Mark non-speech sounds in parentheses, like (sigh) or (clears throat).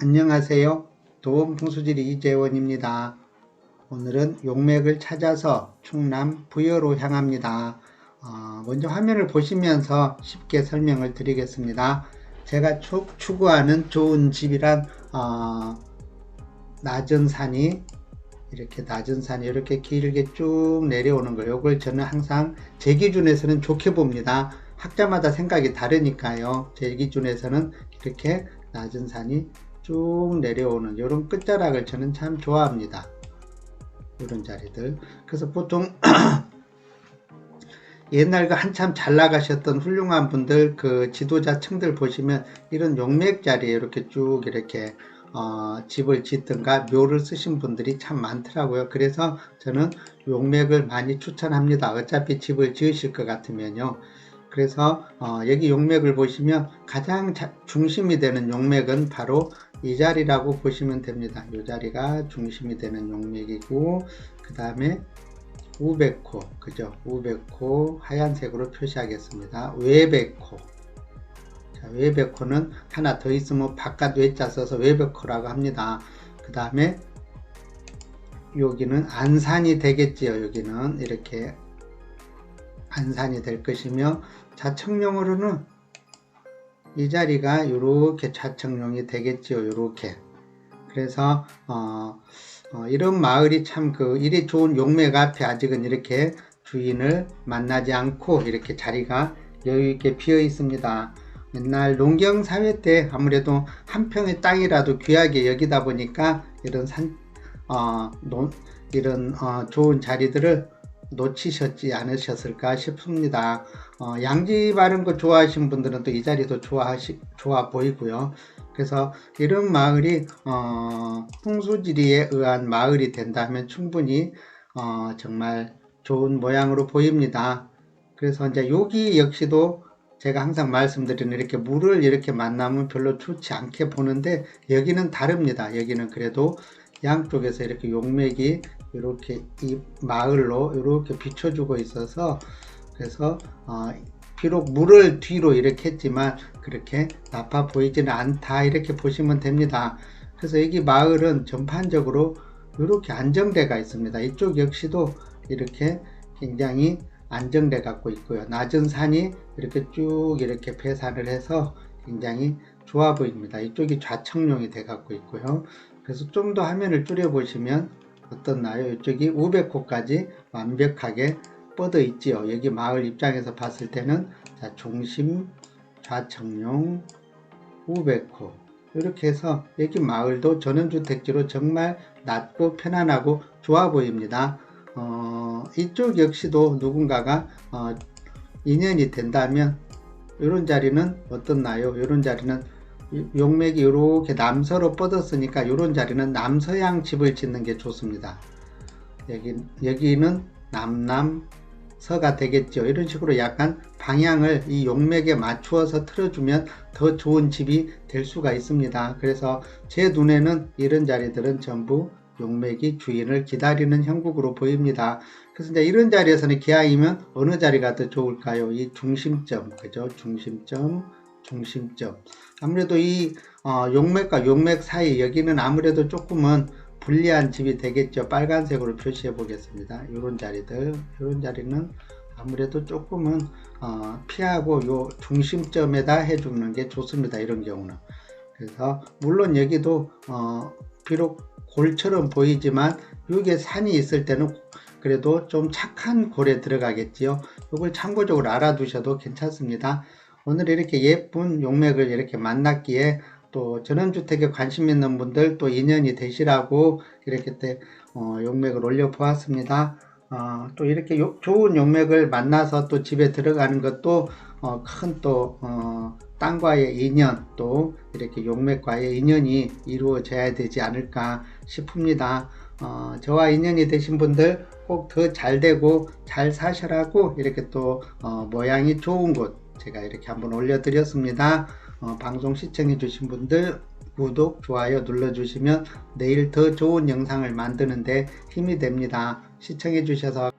안녕하세요. 도움 풍수지리 이재원입니다. 오늘은 용맥을 찾아서 충남 부여로 향합니다. 어, 먼저 화면을 보시면서 쉽게 설명을 드리겠습니다. 제가 추, 추구하는 좋은 집이란 어, 낮은 산이 이렇게 낮은 산이 이렇게 길게 쭉 내려오는 거 요걸 저는 항상 제 기준에서는 좋게 봅니다. 학자마다 생각이 다르니까요. 제 기준에서는 이렇게 낮은 산이 쭉 내려오는 이런 끝자락을 저는 참 좋아합니다. 이런 자리들. 그래서 보통 (clears throat) 옛날 그 한참 잘 나가셨던 훌륭한 분들 그 지도자 층들 보시면 이런 용맥 자리에 이렇게 쭉 이렇게 어, 집을 짓든가 묘를 쓰신 분들이 참 많더라고요. 그래서 저는 용맥을 많이 추천합니다. 어차피 집을 지으실 것 같으면요. 그래서 어, 여기 용맥을 보시면 가장 자, 중심이 되는 용맥은 바로 이 자리라고 보시면 됩니다. 이 자리가 중심이 되는 용맥이고 그 다음에 우백호 그죠? 우백호 하얀색으로 표시하겠습니다. 외백호 자, 외백호는 하나 더 있으면 바깥 외자 써서 외백호라고 합니다. 그 다음에 여기는 안산이 되겠지요. 여기는 이렇게 안산이 될 것이며 자청용으로는 이 자리가 이렇게 자청용이 되겠지요. 이렇게 그래서 어, 어, 이런 마을이 참 그 일이 좋은 용맥 앞에 아직은 이렇게 주인을 만나지 않고 이렇게 자리가 여유 있게 비어 있습니다. 옛날 농경 사회 때 아무래도 한 평의 땅이라도 귀하게 여기다 보니까 이런 산, 어, 논, 이런 어, 좋은 자리들을 놓치셨지 않으셨을까 싶습니다. 어, 양지 바른 거 좋아하시는 분들은 또 이 자리도 좋아하시, 좋아 보이고요. 그래서 이런 마을이 어, 풍수지리에 의한 마을이 된다면 충분히 어, 정말 좋은 모양으로 보입니다. 그래서 이제 여기 역시도 제가 항상 말씀드리는 이렇게 물을 이렇게 만나면 별로 좋지 않게 보는데 여기는 다릅니다. 여기는 그래도 양쪽에서 이렇게 용맥이 이렇게 이 마을로 이렇게 비춰주고 있어서 그래서 어, 비록 물을 뒤로 이렇게 했지만 그렇게 나빠 보이지는 않다 이렇게 보시면 됩니다. 그래서 여기 마을은 전반적으로 이렇게 안정대가 있습니다. 이쪽 역시도 이렇게 굉장히 안정돼 갖고 있고요. 낮은 산이 이렇게 쭉 이렇게 배산을 해서 굉장히 좋아 보입니다. 이쪽이 좌청룡이 돼 갖고 있고요. 그래서 좀 더 화면을 줄여 보시면 어떻나요? 이쪽이 500호까지 완벽하게 뻗어 있지요. 여기 마을 입장에서 봤을 때는 자, 중심, 좌청룡, 500호 이렇게 해서 여기 마을도 전원주택지로 정말 낮고 편안하고 좋아 보입니다. 어, 이쪽 역시도 누군가가 어, 인연이 된다면 이런 자리는 어떻나요? 이런 자리는 용맥이 이렇게 남서로 뻗었으니까 이런 자리는 남서양 집을 짓는 게 좋습니다. 여기, 여기는 남남서가 되겠죠. 이런 식으로 약간 방향을 이 용맥에 맞추어서 틀어주면 더 좋은 집이 될 수가 있습니다. 그래서 제 눈에는 이런 자리들은 전부 용맥이 주인을 기다리는 형국으로 보입니다. 그래서 이제 이런 자리에서는 기왕이면 어느 자리가 더 좋을까요? 이 중심점, 그죠? 중심점, 중심점. 아무래도 이 어, 용맥과 용맥 사이 여기는 아무래도 조금은 불리한 집이 되겠죠. 빨간색으로 표시해 보겠습니다. 이런 자리들, 이런 자리는 아무래도 조금은 어, 피하고 요 중심점에다 해주는 게 좋습니다. 이런 경우는. 그래서 물론 여기도 어, 비록 골처럼 보이지만 여기에 산이 있을 때는 그래도 좀 착한 골에 들어가겠지요. 이걸 참고적으로 알아두셔도 괜찮습니다. 오늘 이렇게 예쁜 용맥을 이렇게 만났기에 또 전원주택에 관심 있는 분들 또 인연이 되시라고 이렇게 때 어, 용맥을 올려 보았습니다. 어, 또 이렇게 요, 좋은 용맥을 만나서 또 집에 들어가는 것도 어, 큰또 어, 땅과의 인연 또 이렇게 용맥과의 인연이 이루어져야 되지 않을까 싶습니다. 어, 저와 인연이 되신 분들 꼭 더 잘 되고 잘 사셔라고 이렇게 또 어, 모양이 좋은 곳 제가 이렇게 한번 올려드렸습니다. 어, 방송 시청해 주신 분들 구독, 좋아요 눌러주시면 내일 더 좋은 영상을 만드는데 힘이 됩니다. 시청해 주셔서